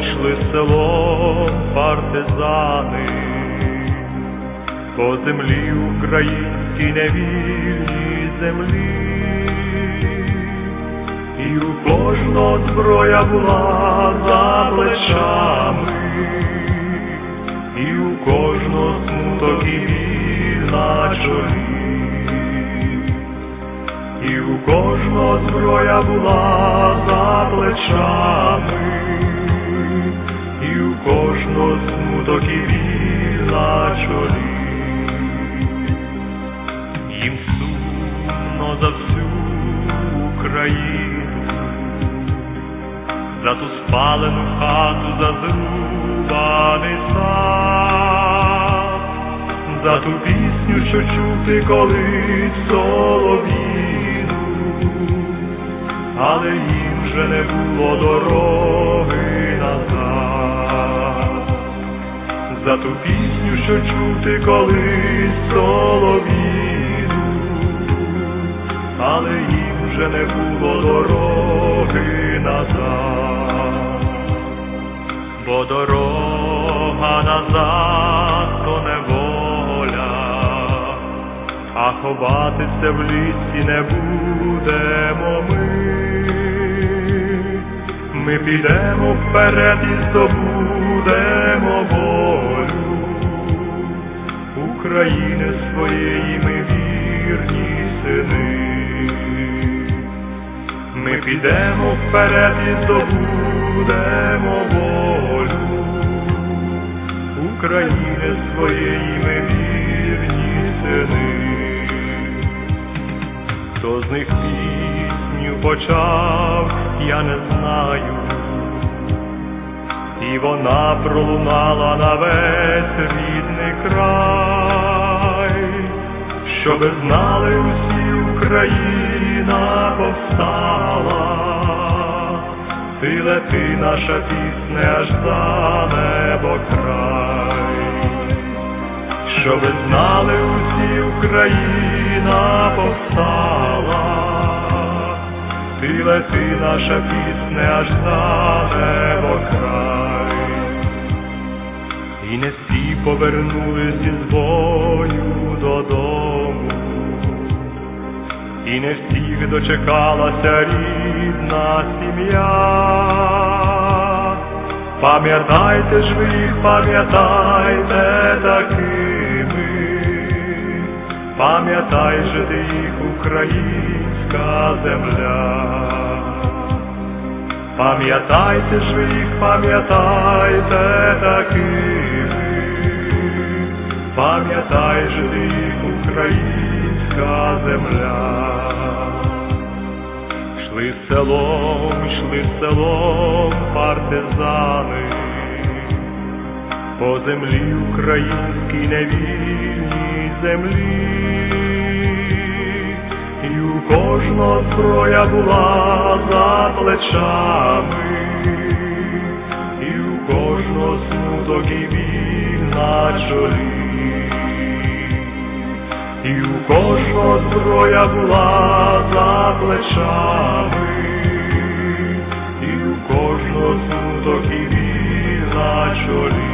йшли селом партизани, по землі українській невільній землі, і у кожного зброя була за плечами, у кожного зброя була за плечами, і у кожного смуток і біль на чолі. Їм сумно за всю Україну, за ту спалену хату, за зрубаний сад, за ту пісню, що чути колись солов'їну, але їм вже не було дороги назад, за ту пісню, що чути колись солов'їну, але їм вже не було дороги назад. Бо дорога назад то неволя, а ховатися в лісі не будемо Ми підемо вперед і здобудемо волю України своєї ми вірні сини. Ми підемо вперед і здобудемо волю України своєї ми вірні сини. Хто з них пісню почав, я не знаю, і вона пролунала на весь рідний край, щоби знали усі Україна повстала, ти лети наша пісня аж за небо край, щоби знали усі Україна повстала, ти лети наша пісня аж за небо край. І не всі повернулись із бою додому, і не всіх дочекалася рідна сім'я. Пам'ятайте ж ви їх, пам'ятайте такими, пам'ятай же ти їх, українська земля. Пам'ятайте ж їх, пам'ятайте такими, пам'ятай же ти українська земля. Йшли селом, йшли селом партизани, по землі українській невільній землі. І у кожного зброя була за плечами, і у кожного смуток і біль на чолі, і у кожного зброя була за плечами, і у кожного смуток і на чолі.